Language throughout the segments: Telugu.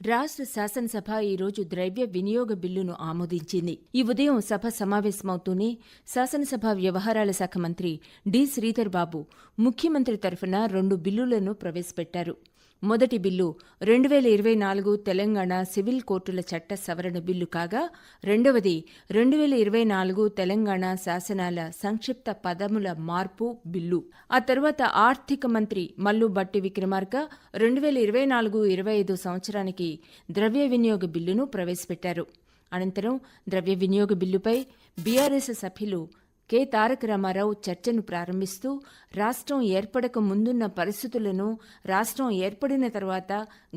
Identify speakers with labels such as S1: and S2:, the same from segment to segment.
S1: రాష్ట్ర శాసనసభ ఈరోజు ద్రవ్య వినియోగ బిల్లును ఆమోదించింది. ఈ ఉదయం సభ సమావేశమవుతూనే శాసనసభ వ్యవహారాల శాఖ మంత్రి డి. శ్రీధర్ బాబు ముఖ్యమంత్రి తరఫున రెండు బిల్లులను ప్రవేశపెట్టారు. మొదటి బిల్లు రెండు వేల ఇరవై నాలుగు తెలంగాణ సివిల్ కోర్టుల చట్ట సవరణ బిల్లు కాగా రెండవది రెండు వేల ఇరవై నాలుగు తెలంగాణ శాసనాల సంక్షిప్త పదముల మార్పు బిల్లు. ఆ తర్వాత ఆర్థిక మంత్రి మల్లు బట్టి విక్రమార్క రెండు వేల ఇరవై నాలుగు ఇరవై ఐదు సంవత్సరానికి ద్రవ్య వినియోగ బిల్లును ప్రవేశపెట్టారు. అనంతరం ద్రవ్య వినియోగ బిల్లుపై బీఆర్ఎస్ సభ్యులు కె తారక రామారావు చర్చను ప్రారంభిస్తూ రాష్ట్రం ఏర్పడక ముందున్న పరిస్థితులను రాష్ట్రం ఏర్పడిన తర్వాత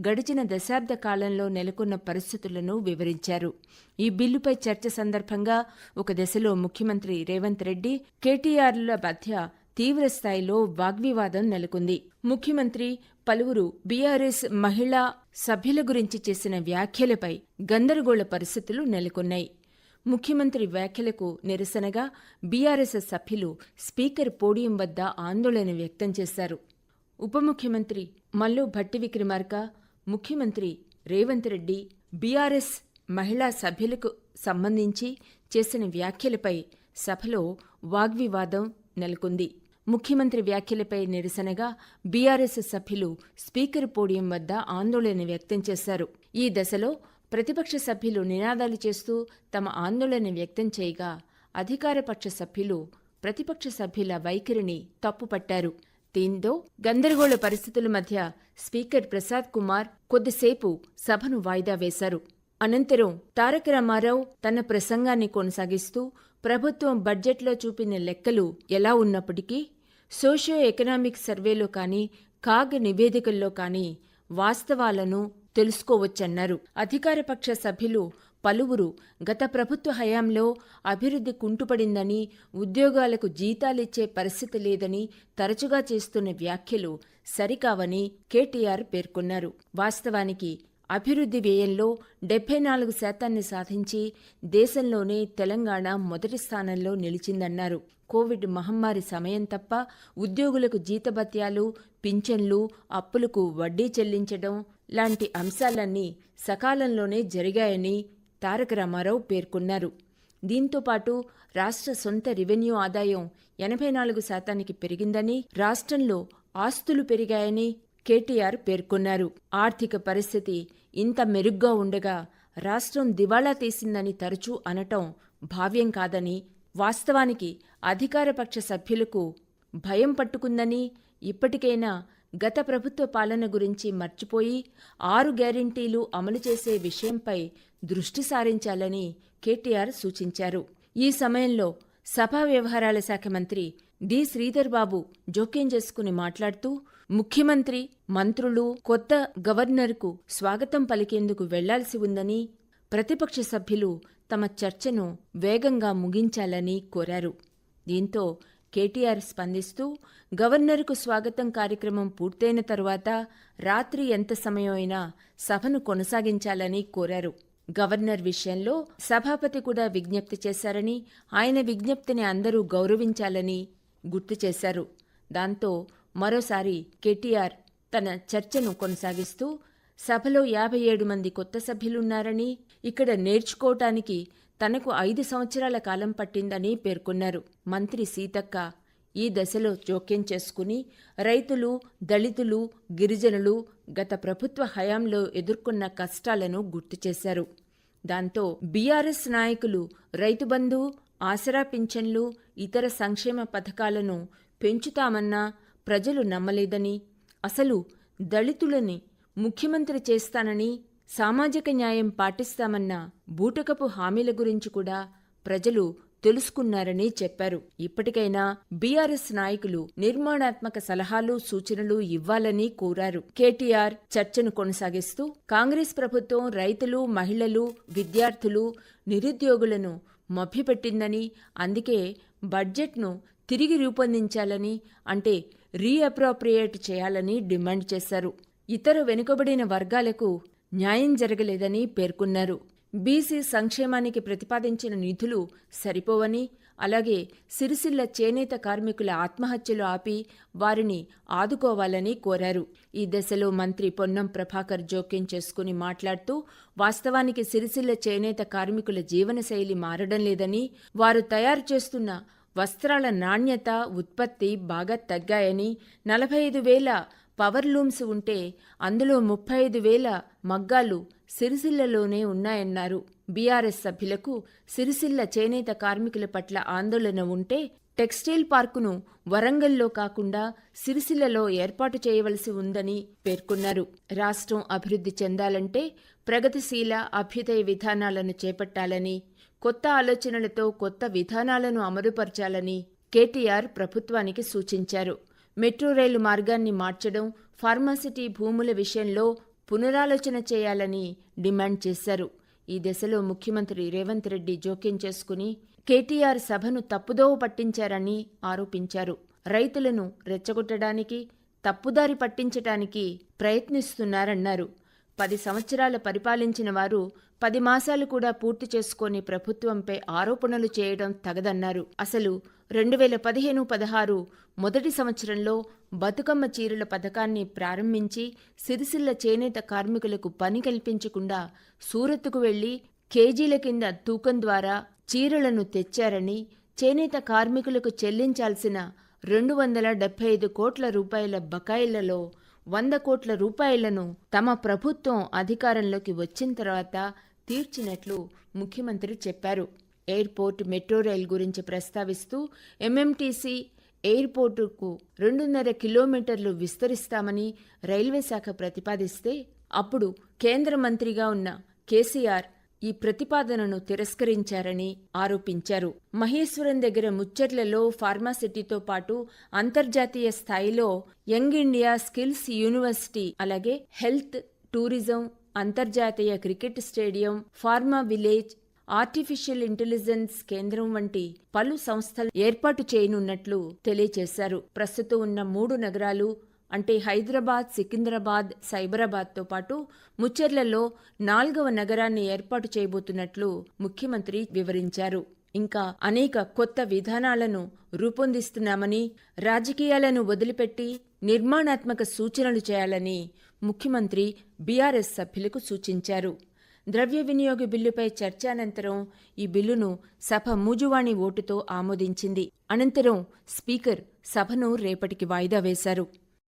S1: గడిచిన దశాబ్ద కాలంలో నెలకొన్న పరిస్థితులను వివరించారు. ఈ బిల్లుపై చర్చ సందర్భంగా ఒక దశలో ముఖ్యమంత్రి రేవంత్ రెడ్డి కేటీఆర్ల మధ్య తీవ్ర స్థాయిలో వాగ్వివాదం నెలకొంది. ముఖ్యమంత్రి పలువురు బీఆర్ఎస్ మహిళా సభ్యుల గురించి చేసిన వ్యాఖ్యలపై గందరగోళ పరిస్థితులు నెలకొన్నాయి. ముఖ్యమంత్రి వ్యాఖ్యలకు నిరసనగా బీఆర్ఎస్ సభ్యులు స్పీకర్ పోడియం వద్ద ఆందోళన వ్యక్తం చేశారు. ఉప ముఖ్యమంత్రి మల్లు భట్టి విక్రమార్క ముఖ్యమంత్రి రేవంత్ రెడ్డి బీఆర్ఎస్ మహిళా సభ్యులకు సంబంధించి చేసిన వ్యాఖ్యలపై సభలో వాగ్వివాదం నెలకొంది. ముఖ్యమంత్రి వ్యాఖ్యలపై నిరసనగా బీఆర్ఎస్ సభ్యులు స్పీకర్ పోడియం వద్ద ఆందోళన వ్యక్తం చేశారు. ఈ దశలో ప్రతిపక్ష సభ్యులు నినాదాలు చేస్తూ తమ ఆందోళన వ్యక్తం చేయగా అధికారపక్ష సభ్యులు ప్రతిపక్ష సభ్యుల వైఖరిని తప్పుపట్టారు. దీంతో గందరగోళ పరిస్థితుల మధ్య స్పీకర్ ప్రసాద్ కుమార్ కొద్దిసేపు సభను వాయిదా వేశారు. అనంతరం తారక రామారావు తన ప్రసంగాన్ని కొనసాగిస్తూ ప్రభుత్వం బడ్జెట్లో చూపిన లెక్కలు ఎలా ఉన్నప్పటికీ సోషియో ఎకనామిక్ సర్వేలో కానీ కాగ్ నివేదికల్లో కానీ వాస్తవాలను తెలుసుకోవచ్చన్నారు. అధికారపక్ష సభ్యులు పలువురు గత ప్రభుత్వ హయాంలో అభివృద్ధి కుంటుపడిందని ఉద్యోగాలకు జీతాలిచ్చే పరిస్థితి లేదని తరచుగా చేస్తున్న వ్యాఖ్యలు సరికావని కేటీఆర్ పేర్కొన్నారు. వాస్తవానికి అభివృద్ధి వ్యయంలో డెబ్బై నాలుగు శాతాన్ని సాధించి దేశంలోనే తెలంగాణ మొదటి స్థానంలో నిలిచిందన్నారు. కోవిడ్ మహమ్మారి సమయం తప్ప ఉద్యోగులకు జీతభత్యాలు పింఛన్లు అప్పులకు వడ్డీ చెల్లించడం లాంటి అంశాలన్నీ సకాలంలోనే జరిగాయని తారక రామారావు పేర్కొన్నారు. దీంతోపాటు రాష్ట్ర సొంత రెవెన్యూ ఆదాయం ఎనభై నాలుగు శాతానికి పెరిగిందని రాష్ట్రంలో ఆస్తులు పెరిగాయని కేటీఆర్ పేర్కొన్నారు. ఆర్థిక పరిస్థితి ఇంత మెరుగ్గా ఉండగా రాష్ట్రం దివాళా తీసిందని తరచూ అనటం భావ్యం కాదని వాస్తవానికి అధికారపక్ష సభ్యులకు భయం పట్టుకుందని ఇప్పటికైనా గత ప్రభుత్వ పాలన గురించి మర్చిపోయి ఆరు గ్యారంటీలు అమలు చేసే విషయంపై దృష్టి సారించాలని కేటీఆర్ సూచించారు. ఈ సమయంలో సభా వ్యవహారాల శాఖ మంత్రి డి. శ్రీధర్ బాబు జోక్యం చేసుకుని మాట్లాడుతూ ముఖ్యమంత్రి మంత్రులు కొత్త గవర్నర్కు స్వాగతం పలికేందుకు వెళ్ళాల్సి ఉందని ప్రతిపక్ష సభ్యులు తమ చర్చను వేగంగా ముగించాలని కోరారు. దీంతో కేటీఆర్ స్పందిస్తూ గవర్నర్కు స్వాగతం కార్యక్రమం పూర్తయిన తరువాత రాత్రి ఎంత సమయం అయినా సభను కొనసాగించాలని కోరారు. గవర్నర్ విషయంలో సభాపతి కూడా విజ్ఞప్తి చేశారని ఆయన విజ్ఞప్తిని అందరూ గౌరవించాలని గుర్తు చేశారు. దాంతో మరోసారి కేటీఆర్ తన చర్చను కొనసాగిస్తూ సభలో యాభై ఏడు మంది కొత్త సభ్యులున్నారని ఇక్కడ నేర్చుకోవటానికి తనకు ఐదు సంవత్సరాల కాలం పట్టిందని పేర్కొన్నారు. మంత్రి సీతక్క ఈ దశలో జోక్యం చేసుకుని రైతులు దళితులు గిరిజనులు గత ప్రభుత్వ హయాంలో ఎదుర్కొన్న కష్టాలను గుర్తు చేశారు. దాంతో బీఆర్ఎస్ నాయకులు రైతు బంధు ఆసరా పింఛన్లు ఇతర సంక్షేమ పథకాలను పెంచుతామన్నా ప్రజలు నమ్మలేదని అసలు దళితులని ముఖ్యమంత్రి చేస్తానని సామాజిక న్యాయం పాటిస్తామన్న బూటకపు హామీల గురించి కూడా ప్రజలు తెలుసుకున్నారని చెప్పారు. ఇప్పటికైనా బీఆర్ఎస్ నాయకులు నిర్మాణాత్మక సలహాలు సూచనలు ఇవ్వాలని కోరారు. కేటీఆర్ చర్చను కొనసాగిస్తూ కాంగ్రెస్ ప్రభుత్వం రైతులు మహిళలు విద్యార్థులు నిరుద్యోగులను మభ్యపెట్టిందని అందుకే బడ్జెట్ను తిరిగి రూపొందించాలని అంటే రీఅప్రోప్రియేట్ చేయాలని డిమాండ్ చేశారు. ఇతర వెనుకబడిన వర్గాలకు న్యాయం జరగలేదని పేర్కొన్నారు. బీసీ సంక్షేమానికి ప్రతిపాదించిన నిధులు సరిపోవని అలాగే సిరిసిల్ల చేనేత కార్మికుల ఆత్మహత్యలు ఆపి వారిని ఆదుకోవాలని కోరారు. ఈ దశలో మంత్రి పొన్నం ప్రభాకర్ జోక్యం చేసుకుని మాట్లాడుతూ వాస్తవానికి సిరిసిల్ల చేనేత కార్మికుల జీవనశైలి మారడం లేదని వారు తయారు చేస్తున్న వస్త్రాల నాణ్యత ఉత్పత్తి బాగా తగ్గాయని నలభై ఐదు వేల పవర్ లూమ్స్ ఉంటే అందులో ముప్పై ఐదు వేల మగ్గాలు సిరిసిల్లలోనే ఉన్నాయన్నారు. బీఆర్ఎస్ సభ్యులకు సిరిసిల్ల చేనేత కార్మికుల పట్ల ఆందోళన ఉంటే టెక్స్టైల్ పార్కును వరంగల్లో కాకుండా సిరిసిల్లలో ఏర్పాటు చేయవలసి ఉందని పేర్కొన్నారు. రాష్ట్రం అభివృద్ధి చెందాలంటే ప్రగతిశీల అభ్యుదయ విధానాలను చేపట్టాలని కొత్త ఆలోచనలతో కొత్త విధానాలను అమలుపరచాలని కేటీఆర్ ప్రభుత్వానికి సూచించారు. మెట్రో రైలు మార్గాన్ని మార్చడం ఫార్మాసిటీ భూముల విషయంలో పునరాలోచన చేయాలని డిమాండ్ చేశారు. ఈ దశలో ముఖ్యమంత్రి రేవంత్ రెడ్డి జోక్యం చేసుకుని కేటీఆర్ సభను తప్పుదోవ పట్టించారని ఆరోపించారు. రైతులను రెచ్చగొట్టడానికి తప్పుదారి పట్టించటానికి ప్రయత్నిస్తున్నారన్నారు. పది సంవత్సరాల పరిపాలించిన వారు పది మాసాలు కూడా పూర్తి చేసుకొని ప్రభుత్వంపై ఆరోపణలు చేయడం తగదన్నారు. అసలు రెండు వేల పదిహేను పదహారు మొదటి సంవత్సరంలో బతుకమ్మ చీరల పథకాన్ని ప్రారంభించి సిరిసిల్ల చేనేత కార్మికులకు పని కల్పించకుండా సూరత్తుకు వెళ్ళి కేజీల కింద తూకం ద్వారా చీరలను తెచ్చారని చేనేత కార్మికులకు చెల్లించాల్సిన రెండు వందల డెబ్బై ఐదు కోట్ల రూపాయల బకాయిలలో వంద కోట్ల రూపాయలను తమ ప్రభుత్వం అధికారంలోకి వచ్చిన తర్వాత తీర్చినట్లు ముఖ్యమంత్రి చెప్పారు. ఎయిర్పోర్ట్ మెట్రో రైల్ గురించి ప్రస్తావిస్తూ ఎంఎంటీసీ ఎయిర్పోర్టుకు రెండున్నర కిలోమీటర్లు విస్తరిస్తామని రైల్వే శాఖ ప్రతిపాదిస్తే అప్పుడు కేంద్ర మంత్రిగా ఉన్న కేసీఆర్ ఈ ప్రతిపాదనను తిరస్కరించారని ఆరోపించారు. మహేశ్వరం దగ్గర ముచ్చట్లలో ఫార్మాసిటీతో పాటు అంతర్జాతీయ స్థాయిలో యంగ్ ఇండియా స్కిల్స్ యూనివర్సిటీ అలాగే హెల్త్ టూరిజం అంతర్జాతీయ cricket stadium pharma village artificial intelligence కేంద్రం వంటి పలు సంస్థలు ఏర్పాటు చేయనున్నట్లు తెలియజేశారు ప్రస్తుతం ఉన్న మూడు నగరాలు అంటే హైదరాబాద్ సికింద్రాబాద్ సైబరాబాద్తో పాటు ముచ్చెర్లలో నాల్గవ నగరాన్ని ఏర్పాటు చేయబోతున్నట్లు ముఖ్యమంత్రి వివరించారు. ఇంకా అనేక కొత్త విధానాలను రూపొందిస్తున్నామని రాజకీయాలను వదిలిపెట్టి నిర్మాణాత్మక సూచనలు చేయాలని ముఖ్యమంత్రి బీఆర్ఎస్ సభ్యులకు సూచించారు. ద్రవ్య వినియోగ బిల్లుపై చర్చ అనంతరం ఈ బిల్లును సభ మూజువాణి ఓటుతో ఆమోదించింది. అనంతరం స్పీకర్ సభను రేపటికి వాయిదా వేశారు.